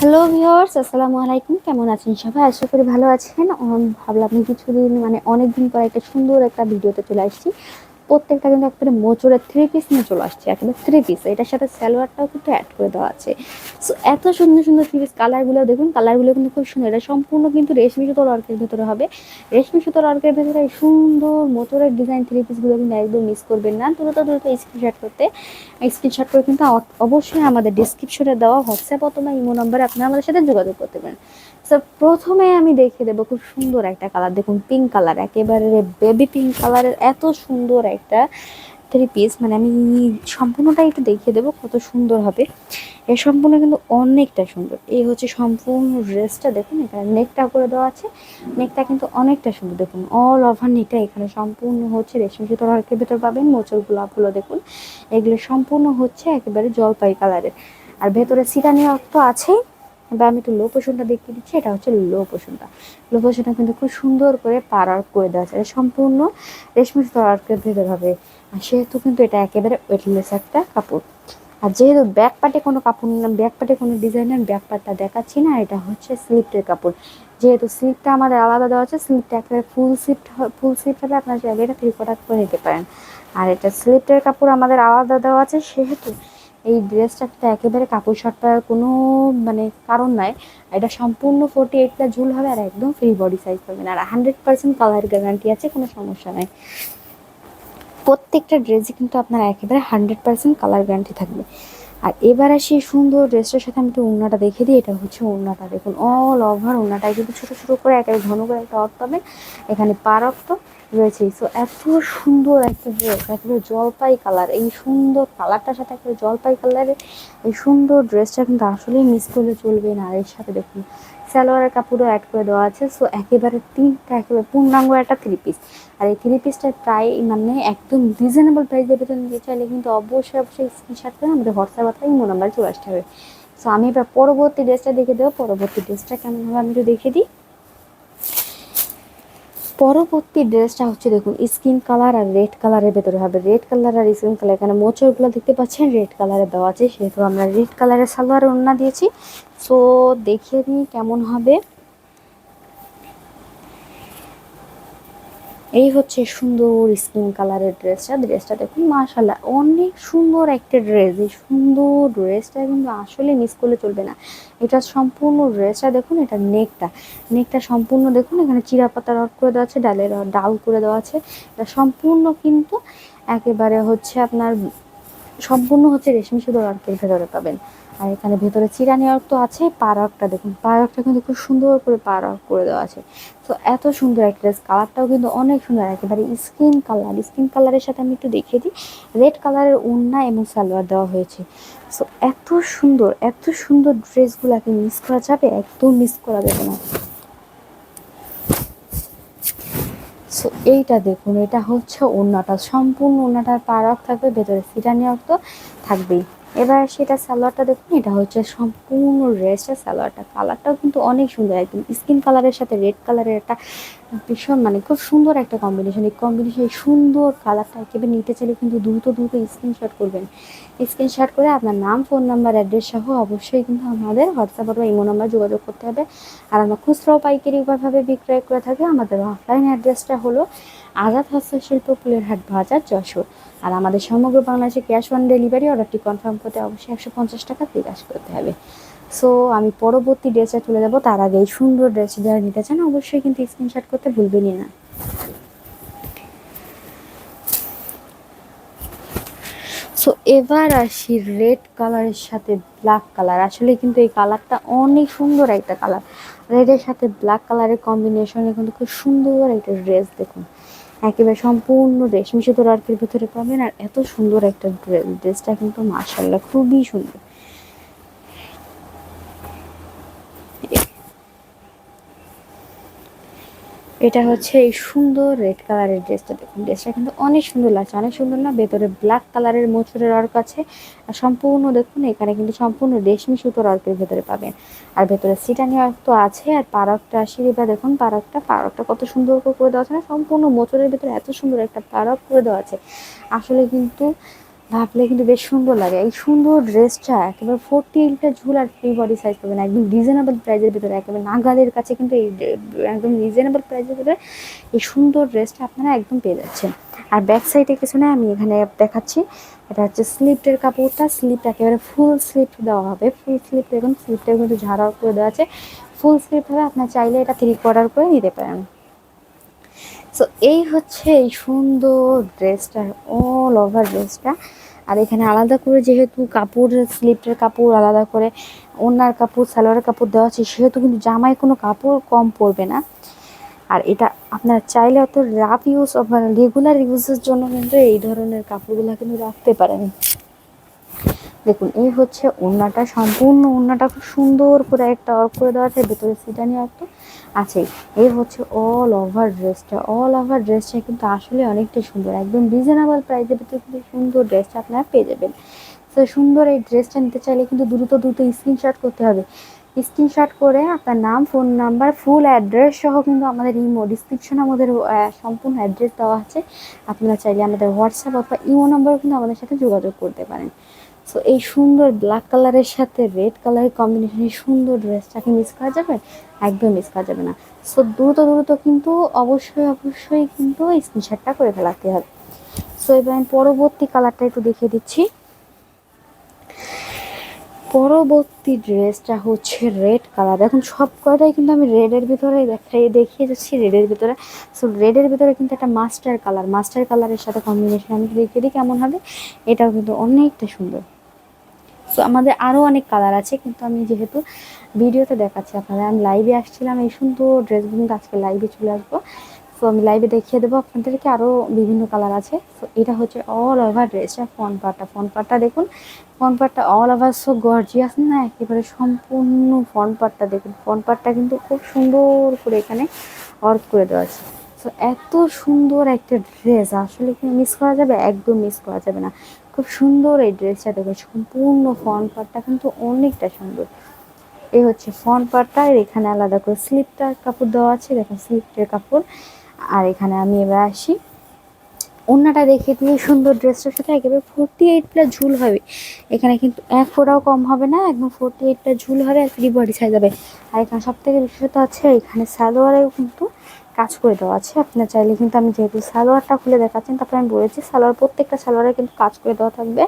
Hello viewers আসসালামু আলাইকুম। কেমন আছেন সবাই? আশা করি ভালো আছেন। ভাবলাম কিছুদিন মানে অনেক দিন পর একটা সুন্দর একটা ভিডিওতে চলে আসছি। প্রত্যেকটা কিন্তু একবারে মোচরের থ্রি পিস নিয়ে চলে আসছে, একেবারে থ্রি পিস এটার সাথে স্যালোয়ারটাও কিন্তু অ্যাড করে দেওয়া আছে। সো এত সুন্দর সুন্দর থ্রি পিস কালারগুলো দেখুন কালারগুলো কিন্তু খুব সুন্দর। এটা সম্পূর্ণ কিন্তু রেশমি সুতোর অর্কের ভেতরে হবে। রেশমি সুতোর অর্কের ভেতরে এই সুন্দর মোচরের ডিজাইন থ্রি পিসগুলো কিন্তু একদম মিস করবেন না। দ্রুত দ্রুত স্ক্রিনশট করতে। স্ক্রিনশট করে কিন্তু অবশ্যই আমাদের ডিসক্রিপশনে দেওয়া হোয়াটসঅ্যাপ অথবা ইমো নাম্বারে আপনারা আমাদের সাথে যোগাযোগ করতে পারেন। সো প্রথমে আমি দেখে দেবো খুব সুন্দর একটা কালার দেখুন পিঙ্ক কালার একেবারে বেবি পিঙ্ক কালারের এত সুন্দর একটা থ্রি পিস মানে আমি সম্পূর্ণটা একটু দেখিয়ে দেবো কত সুন্দর হবে। এ সম্পূর্ণ কিন্তু অনেকটা সুন্দর। এই হচ্ছে সম্পূর্ণ ড্রেসটা দেখুন, এখানে নেকটা করে দেওয়া আছে। নেকটা কিন্তু অনেকটা সুন্দর। দেখুন অল ওভার নেকটা এখানে সম্পূর্ণ হচ্ছে। রেশমি সুতোর ভেতর পাবেন মোচর গোলাপগুলো দেখুন। এগুলো সম্পূর্ণ হচ্ছে একেবারে জলপাই কালারের আর ভেতরে সিরানি অর্থ আছেই। বা আমি একটু লো পোষণটা দেখিয়ে দিচ্ছি, এটা হচ্ছে লো পোষণটা লো পোষণটা কিন্তু খুব সুন্দর করে আর্ট করে দেওয়া আছে। সম্পূর্ণ রেশমি আর্টের ভেতর হবে আর সেহেতু কিন্তু এটা একেবারে ওয়েটলেস একটা কাপড়। আর যেহেতু ব্যাক পার্টে কোনো কাপড় না ব্যাক পার্টে কোনো ডিজাইনের ব্যাক পার্টটা দেখাচ্ছি না, এটা হচ্ছে স্লিপটের কাপড়। যেহেতু স্লিপটা আমাদের আলাদা দেওয়া আছে স্লিপটা একেবারে ফুল স্লিপ ফুল স্লিপ হলে আপনার চাইলে এটা থ্রি করে নিতে পারেন। আর এটা স্লিপটের কাপড় আমাদের আলাদা দেওয়া আছে, সেহেতু এই ড্রেসটাতে একেবারে কাপড় শর্টার কোনো মানে কারণ নাই। এটা সম্পূর্ণ ফোর্টি এইটটা ঝুল হবে আর একদম ফ্রি বডি সাইজ পাবেন। আর হান্ড্রেড পার্সেন্ট কালার গ্যারান্টি আছে, কোনো সমস্যা নাই। প্রত্যেকটা ড্রেসই কিন্তু আপনার একেবারে হান্ড্রেড পার্সেন্ট কালার গ্যারান্টি থাকবে। আর এবার আসি সুন্দর ড্রেসটার সাথে আমি একটু ওড়নাটা দেখে দিই, এটা হচ্ছে ওড়নাটা। দেখুন অল ওভার ওড়নাটায় কিন্তু ছোটো ছোটো করে, একেবারে ঘন করে একটা অর্থ পাবেন। এখানে পার অর্থ রয়েছে। সো এত সুন্দর একটা ড্রেস একেবারে জলপাই কালার এই সুন্দর কালারটার সাথে একেবারে জলপাই কালারের এই সুন্দর ড্রেসটা কিন্তু আসলেই মিস করলে চলবে না। আর এর সাথে দেখুন সালোয়ারের কাপড়ও অ্যাড করে দেওয়া আছে। সো একেবারে তিনটা, একেবারে পূর্ণাঙ্গ একটা থ্রি পিস আর এই থ্রি পিসটা প্রায় মানে একদম রিজনেবল প্রাইসের ভেতরে নিতে চাইলে কিন্তু অবশ্যই অবশ্যই স্ক্রিনশট করে আমাদের হোয়াটসঅ্যাপ অথবা ইমো নাম্বার চলে আসতে হবে। সো আমি এবার পরবর্তী ড্রেসটা দেখে দেবো। পরবর্তী ড্রেসটা কেমন হবে আমি একটু দেখে দিই। পরবর্তী ড্রেসটা হচ্ছে দেখুন, স্কিন কালার আর রেড কালারের ভেতরে হবে। রেড কালার আর স্কিন কালার, এখানে মোচরগুলো দেখতে পাচ্ছেন, রেড কালারে দেওয়া আছে। সেহেতু আমরা রেড কালারের সালোয়ার ওড়না দিয়েছি। সো দেখিয়ে নিই কেমন হবে। এই হচ্ছে সুন্দর স্কিন কালারের ড্রেসটা। ড্রেসটা দেখুন মাশাল্লাহ অনেক সুন্দর একটা ড্রেস। এই সুন্দর ড্রেসটা কিন্তু আসলে মিস করলে চলবে না। এটা সম্পূর্ণ ড্রেসটা দেখুন, এটা নেকটা। নেকটা সম্পূর্ণ দেখুন, এখানে চিরা পাতা রড করে দেওয়া আছে ডালের ডাল করে দেওয়া আছে। এটা সম্পূর্ণ কিন্তু একেবারে হচ্ছে আপনার, সম্পূর্ণ হচ্ছে রেশমি সুতো অর্কের ভেতরে পাবেন। আর এখানে ভেতরে চিরানি অর্ক তো আছে পারকটা দেখুন পারকটা কিন্তু খুব সুন্দর করে পারক করে দেওয়া আছে। তো এত সুন্দর একটা ড্রেস কালারটাও কিন্তু অনেক সুন্দর, একেবারে স্কিন কালার স্কিন কালারের সাথে আমি একটু দেখিয়ে দিই। রেড কালারের ওড়না এবং সালোয়ার দেওয়া হয়েছে। সো এত সুন্দর এত সুন্দর ড্রেসগুলোকে মিস করা যাবে, একদম মিস করা যাবে না। সো এইটা দেখুন, এটা হচ্ছে ওড়নাটা সম্পূর্ণ ওড়নাটার পারক থাকবে, ভেতরে সিরানি তো থাকবেই। এবার সেটা সালোয়ারটা দেখুন, এটা হচ্ছে সম্পূর্ণ রেস্টটা সালোয়ারটা। কালারটাও কিন্তু অনেক সুন্দর, একদম স্কিন কালারের সাথে রেড কালারের একটা ভীষণ মানে খুব সুন্দর একটা কম্বিনেশন এই কম্বিনেশন এই সুন্দর কালারটা একেবারে নিতে চাইলে কিন্তু দ্রুত দ্রুত স্ক্রিনশট করবেন। স্ক্রিনশট করে আপনার নাম ফোন নাম্বার অ্যাড্রেস সহ অবশ্যই কিন্তু আমাদের হোয়াটসঅ্যাপ অথবা ইমো নাম্বার যোগাযোগ করতে হবে। আর আমরা খুচরাও পাইকারি উভয়ভাবে বিক্রয় করে থাকি আমাদের অফলাইন অ্যাড্রেসটা হলো আজাদ হস্তশিল্প ফুলেরহাট বাজার যশোর। আর আমাদের সমগ্র বাংলাদেশে ক্যাশ অন ডেলিভারি অর্ডারটি কনফার্ম করতে অবশ্যই একশো পঞ্চাশ টাকা বিকাশ করতে হবে। সো আমি পরবর্তী ড্রেসে চলে যাব। তার আগে এই সুন্দর ড্রেস যারা নিতে চান, অবশ্যই কিন্তু স্ক্রিনশট করতে ভুলবেনই না। সো এবার আসি রেড কালারের সাথে ব্ল্যাক কালার আসলে কিন্তু এই কালারটা অনেক সুন্দর একটা কালার রেডের সাথে ব্ল্যাক কালারের কম্বিনেশনে কিন্তু খুব সুন্দর একটা ড্রেস দেখুন। একেবারে সম্পূর্ণ রেশমি সুতোর আর্কের ভিতরে পাবেন, আর এত সুন্দর একটা ড্রেস ড্রেসটা কিন্তু মার্শাল্লাহ খুবই সুন্দর। এটা হচ্ছে এই সুন্দর রেড কালারের ড্রেসটা দেখুন। ড্রেসটা কিন্তু অনেক সুন্দর লাগছে। অনেক সুন্দর না? ভেতরে ব্ল্যাক কালারের মোচরের অর্ক আছে। আর সম্পূর্ণ দেখুন, এখানে কিন্তু সম্পূর্ণ রেশমি সুতোর অর্কের ভেতরে পাবেন। আর ভেতরে সিটানি অর্ক তো আছে, আর পারকটা সিঁড়িবা দেখুন পারকটা পারকটা কত সুন্দর করে দেওয়া আছে না? সম্পূর্ণ মোচরের ভেতরে এত সুন্দর একটা পারক করে দেওয়া আছে। আসলে কিন্তু ভাবলে কিন্তু বেশ সুন্দর লাগে। এই সুন্দর ড্রেসটা একেবারে ফোরটি এইটটা ঝুল আর ফ্রি বডি সাইজ পাবেন। একদম রিজনেবল প্রাইজের ভিতরে, একেবারে নাগালের কাছে কিন্তু এই একদম রিজনেবল প্রাইজের ভিতরে এই সুন্দর ড্রেসটা আপনারা একদম পেয়ে যাচ্ছেন। আর ব্যাক সাইডে কিছু না আমি এখানে দেখাচ্ছি, এটা হচ্ছে স্লিপের কাপড়টা। স্লিপ একেবারে ফুল স্লিপ দেওয়া হবে। ফুল স্লিপ দেখুন স্লিপটা কিন্তু ঝাড়াও করে দেওয়া আছে। ফুল স্লিপ হবে আপনার চাইলে এটা থ্রি কোয়ার্টার করে নিতে পারেন। সো এই হচ্ছে এই সুন্দর ড্রেসটা অল ওভার ড্রেসটা। আর এখানে আলাদা করে যেহেতু কাপড়, স্লিপের কাপড় আলাদা করে, ওনার কাপড়, সালোয়ারের কাপড় দেওয়া আছে, সেহেতু কিন্তু জামায় কোনো কাপড় কম পড়বে না। আর এটা আপনার চাইলে অত রাফ ইউজ রেগুলার ইউজের জন্য কিন্তু এই ধরনের কাপড়গুলো কিন্তু রাখতে পারেন। দেখুন, এই হচ্ছে ওড়নাটা, সম্পূর্ণ ওড়নাটা খুব সুন্দর করে একটা অফ করে দেওয়া আছে, ভেতরে সিটানি একটা। আছে এই হচ্ছে অল ওভার ড্রেসটা অল ওভার ড্রেসটা কিন্তু আসলে অনেকটাই সুন্দর, একদম রিজনেবল প্রাইসের ভিতরে কিন্তু সুন্দর ড্রেসটা আপনারা পেয়ে যাবেন। তো সুন্দর এই ড্রেসটা নিতে চাইলে কিন্তু দ্রুত দ্রুত স্ক্রিনশট করতে হবে। স্ক্রিনশট করে আপনার নাম ফোন নাম্বার ফুল অ্যাড্রেস সহ কিন্তু আমাদের ইমো ডিসক্রিপশন আমাদের সম্পূর্ণ অ্যাড্রেস দেওয়া আছে। আপনারা চাইলে আমাদের হোয়াটসঅ্যাপ অথবা ইমো নাম্বারও কিন্তু আমাদের সাথে যোগাযোগ করতে পারেন। সো এই সুন্দর ব্ল্যাক কালারের সাথে রেড কালারের কম্বিনেশনে সুন্দর ড্রেসটাকে মিস করা যাবে? একদম মিস করা যাবে না। সো দ্রুত দ্রুত কিন্তু অবশ্যই অবশ্যই কিন্তু স্ক্রিনশটটা করে ফেলাতে হবে। সো এবার আমি পরবর্তী কালারটা একটু দেখিয়ে দিচ্ছি। পরবর্তী ড্রেসটা হচ্ছে রেড কালার এখন সব কয়টাই কিন্তু আমি রেডের ভিতরে দেখাই, দেখিয়ে যাচ্ছি রেডের ভিতরে। সো রেডের ভিতরে কিন্তু একটা মাস্টার কালার মাস্টার কালারের সাথে কম্বিনেশন আমি দেখিয়ে দিই কেমন হবে। এটাও কিন্তু অনেকটা সুন্দর। সো আমাদের আরও অনেক কালার আছে, কিন্তু আমি যেহেতু ভিডিওতে দেখাচ্ছি আপনাদের, আমি লাইভে আসছিলাম এই সুন্দর ড্রেসগুলো আজকে লাইভে চলে আসব। সো আমি লাইভে দেখিয়ে দেবো আপনাদেরকে আরও বিভিন্ন কালার আছে। সো এটা হচ্ছে অল ওভার ড্রেসটা ফ্রন্ট পার্টটা ফ্রন্ট পার্টটা দেখুন ফ্রন্ট পার্টটা অল ওভার সো গর্জিয়াস না, একেবারে সম্পূর্ণ ফ্রন্ট পার্টটা দেখুন। ফ্রন্ট পার্টটা কিন্তু খুব সুন্দর করে এখানে অর্ক করে দেওয়া আছে। সো এত সুন্দর একটা ড্রেস আসলে কি মিস করা যাবে? একদম মিস করা যাবে না। খুব সুন্দর এই ড্রেসটা দেখুন সম্পূর্ণ ফ্রন্ট পার্টটা কিন্তু অনেকটা সুন্দর। এই হচ্ছে ফ্রন্ট পার্টটা আর এখানে আলাদা করে স্লিপটার কাপড় দেওয়া আছে দেখুন স্লিপটের কাপড়। আর এখানে আমি এবার আসি। অন্যটা দেখে দিয়ে সুন্দর ড্রেসটার সাথে একেবারে ফোরটি এইট প্লাস ঝুল হবে। এখানে কিন্তু এক ফোটাও কম হবে না, একদম ফোরটি এইট প্লাস ঝুল হবে, আর ফ্রি বডি সাইজ হবে। আর এখানে সব থেকে বিশেষত আছে, এখানে সালোয়ারেও কিন্তু কাজ করে দেওয়া আছে। আপনার চাইলে কিন্তু আমি যেহেতু সালোয়ারটা খুলে দেখাচ্ছেন তারপরে আমি বলেছি সালোয়ার, প্রত্যেকটা সালোয়ারে কিন্তু কাজ করে দেওয়া থাকবে।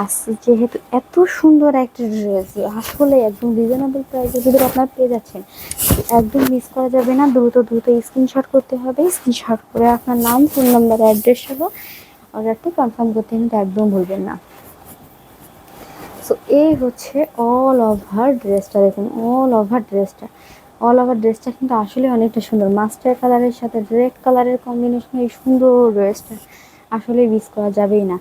আর যেহেতু এত সুন্দর একটা ড্রেস, আসলে একদম রিজনেবল প্রাইসের ভিতরে আপনারা পেয়ে যাচ্ছেন, একদম মিস করা যাবে না। দ্রুত দ্রুত স্ক্রিনশট করতে হবে। স্ক্রিনশট করে আপনার নাম ফোন নাম্বার অ্যাড্রেস সহ অর্ডারটি কনফার্ম করতে কিন্তু একদম ভুলবেন না। সো এই হচ্ছে অল ওভার ড্রেসটা দেখুন অল ওভার ড্রেসটা অল ওভার ড্রেসটা কিন্তু আসলে অনেকটা সুন্দর। মাস্টার কালারের সাথে রেড কালারের কম্বিনেশন এই সুন্দর ড্রেসটা আসলে মিস করা যাবেই না।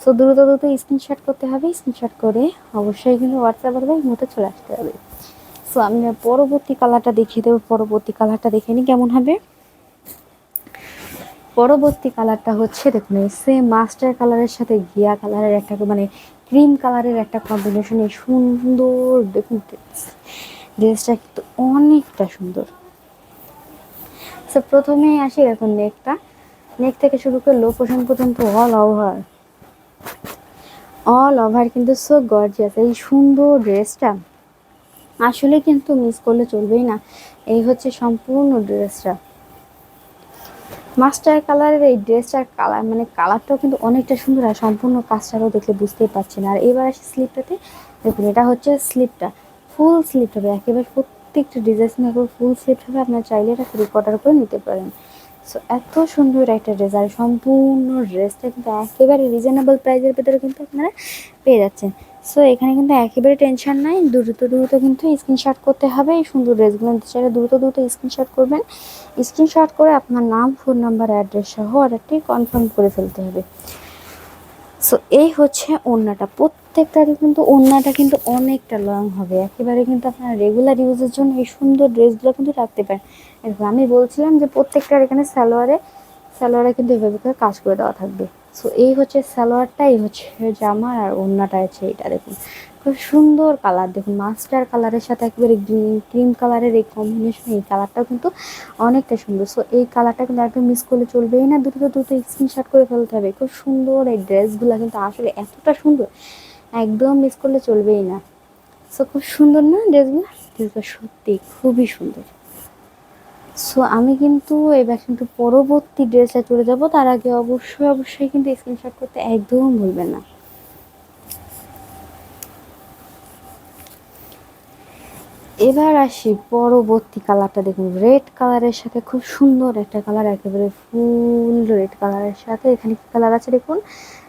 সো দ্রুত দ্রুত স্ক্রিনশট করতে হবে। স্ক্রিনশট করে অবশ্যই কিন্তু হোয়াটসঅ্যাপ অথবা মতো চলে আসতে হবে। সো আমি পরবর্তী কালারটা দেখিয়ে দেবো। পরবর্তী কালারটা দেখে নিই কেমন হবে। পরবর্তী কালারটা হচ্ছে দেখুন, এই সেম মাস্টার কালারের সাথে গিয়া কালারের একটা মানে ক্রিম কালারের একটা কম্বিনেশন এই সুন্দর দেখুন ড্রেসটা কিন্তু অনেকটা সুন্দর। সো প্রথমেই আসি এখন নেকটা। নেক থেকে শুরু করে লো পোর্শন পর্যন্ত অল ওভার অল ওভার কিন্তু সো গর্জিয়াস এই সুন্দর ড্রেসটা আসলে কিন্তু মিস করলে চলবেই না। এই হচ্ছে সম্পূর্ণ ড্রেসটা। মাস্টার কালারের এই ড্রেসটার কালার মানে কালারটাও কিন্তু অনেকটা সুন্দর আর সম্পূর্ণ কাজটারও দেখলে বুঝতেই পারছেন। আর এবার আসি স্লিপটাতে দেখুন, এটা হচ্ছে স্লিপটা ফুল স্লিপ হবে, একেবারে প্রত্যেকটা ডিজাইন একবার ফুল স্লিপ হবে, আপনার চাইলে এটা থ্রি কোয়ার্টার করে নিতে পারেন। সো এত সুন্দর একটা ড্রেস আর সম্পূর্ণ ড্রেসটা কিন্তু একেবারে রিজনেবল প্রাইসের ভেতরে কিন্তু আপনারা পেয়ে যাচ্ছেন। সো এখানে কিন্তু একেবারে টেনশন নাই, দ্রুত দ্রুত কিন্তু স্ক্রিনশট করতে হবে, এই সুন্দর ড্রেসগুলো চাইলে দ্রুত দ্রুত স্ক্রিনশট করবেন। স্ক্রিনশট করে আপনার নাম ফোন নাম্বার অ্যাড্রেস সহ অর্ডারটি কনফার্ম করে ফেলতে হবে। সো এই হচ্ছে ওড়নাটা। প্রত্যেকটারই কিন্তু ওড়নাটা কিন্তু অনেকটা লং হবে। একেবারে কিন্তু আপনারা রেগুলার ইউজের জন্য এই সুন্দর ড্রেসগুলো কিন্তু রাখতে পারেন। আমি বলছিলাম যে প্রত্যেকটার এখানে সালোয়ারে সালোয়ারে কিন্তু এভাবে করে কাজ করে দেওয়া থাকবে। সো এই হচ্ছে সালোয়ারটা, এই হচ্ছে জামা আর ওড়নাটা আছে এটা দেখুন। খুব সুন্দর কালার দেখুন মাস্টার কালারের সাথে একেবারে গ্রিন ক্রিম কালারের এই কম্বিনেশন এই কালারটাও কিন্তু অনেকটা সুন্দর। সো এই কালারটা কিন্তু একদম মিস করলে চলবেই না। দ্রুত দ্রুত স্ক্রিনশট করে ফেলতে হবে। খুব সুন্দর এই ড্রেসগুলো কিন্তু আসলে এতটা সুন্দর, একদম মিস করলে চলবেই না। সো খুব সুন্দর না ড্রেসগুলো ড্রেসগুলো সত্যি খুবই সুন্দর। সো আমি কিন্তু এবার কিন্তু পরবর্তী ড্রেসে চলে যাব। তার আগে অবশ্যই অবশ্যই কিন্তু স্ক্রিনশট করতে একদম ভুলবেন না। এবার আসি পরবর্তী কালারটা দেখুন। রেড কালারের সাথে খুব সুন্দর একটা কালার একেবারে ফুল রেড কালারের সাথে। এখানে কি কালার আছে দেখুন?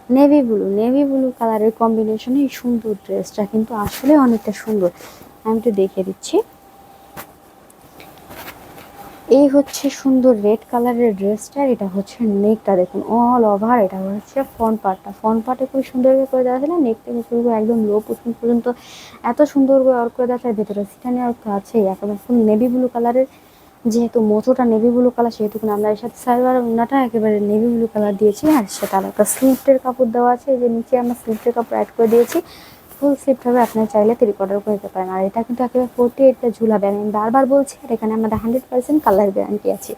নেভি ব্লু নেভি ব্লু কালারের কম্বিনেশনে এই সুন্দর ড্রেসটা কিন্তু আসলে অনেকটা সুন্দর। আমি একটু দেখে দিচ্ছি। এই হচ্ছে সুন্দর রেড কালারের ড্রেসটা এটা হচ্ছে নেকটা দেখুন অল ওভার এটা হচ্ছে ফ্রন্ট পার্টটা ফ্রন্ট পার্টে খুব সুন্দর করে দেওয়া ছিল নেক থেকে শুরু করে একদম লো পোর্শন পর্যন্ত এত সুন্দর করে অর্ক করে দেওয়া ভেতরে সিটানি অর্ক আছেই। একেবারে ফুল নেভি ব্লু কালারের যেহেতু মোচোটা নেভি ব্লু কালার সেহেতু আমরা এর সাথে সালোয়ার উন্নাটা একেবারে নেভি ব্লু কালার দিয়েছি, আর সেটা একটা স্লিপটের কাপড় দেওয়া আছে যে নিচে আমরা স্লিপটের কাপড় অ্যাড করে দিয়েছি। ফুল স্লিপড হবে আপনার চাইলে থ্রি কোয়ার্টার করে দিতে পারেন। আর এটা কিন্তু একেবারে ফোর্টি এইটটা ঝুলাবে আমি বারবার বলছি, আর এখানে আমাদের হান্ড্রেড পার্সেন্ট কালার গ্যারান্টি আছে।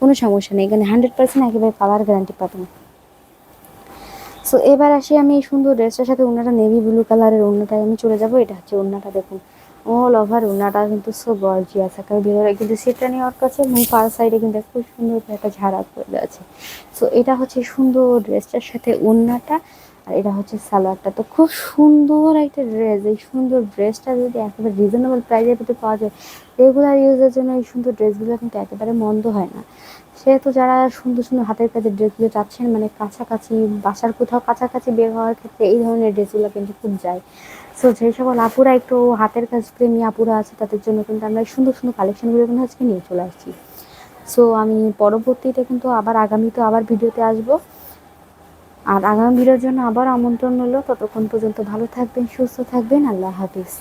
কোনো সমস্যা নেই, এখানে হান্ড্রেড পার্সেন্ট একেবারে কালার গ্যারান্টি পাবেন। সো এবার আসি আমি এই সুন্দর ড্রেসটার সাথে ওনাটা নেভি ব্লু কালারের ওনাটায় আমি চলে যাব। এটা হচ্ছে ওনাটা দেখুন। অল ওভার ওনাটা কিন্তু সো গর্জিয়াস একেবারে ভিতরে কিন্তু সেটটা নিয়ে ওর কাছে এবং পার সাইডে কিন্তু খুব সুন্দর একটা ঝাড়া করে আছে। সো এটা হচ্ছে সুন্দর ড্রেসটার সাথে ওনাটা আর এটা হচ্ছে সালোয়ারটা। তো খুব সুন্দর একটা ড্রেস এই সুন্দর ড্রেসটা যদি একেবারে রিজনেবল প্রাইসের ভিতরে পাওয়া যায় রেগুলার ইউজের জন্য এই সুন্দর ড্রেসগুলো কিন্তু একেবারে মন্দ হয় না। সেহেতু যারা সুন্দর সুন্দর হাতের কাজের ড্রেসগুলো চাচ্ছেন মানে কাছাকাছি, বাসার কোথাও কাছাকাছি বের হওয়ার ক্ষেত্রে এই ধরনের ড্রেসগুলো কিন্তু খুব যায়। সো যেই সকল আপুরা একটু হাতের কাজ প্রেমী আপুরা আছে, তাদের জন্য কিন্তু আমরা এই সুন্দর সুন্দর কালেকশনগুলো কিন্তু আজকে নিয়ে চলে আসছি। সো আমি পরবর্তীতে কিন্তু আবার আগামীতে আবার ভিডিওতে আসব। আর আগামী ভিডিওর জন্য আবার আমন্ত্রণ রইল ততক্ষণ পর্যন্ত ভালো থাকবেন, সুস্থ থাকবেন। আল্লাহ হাফিজ।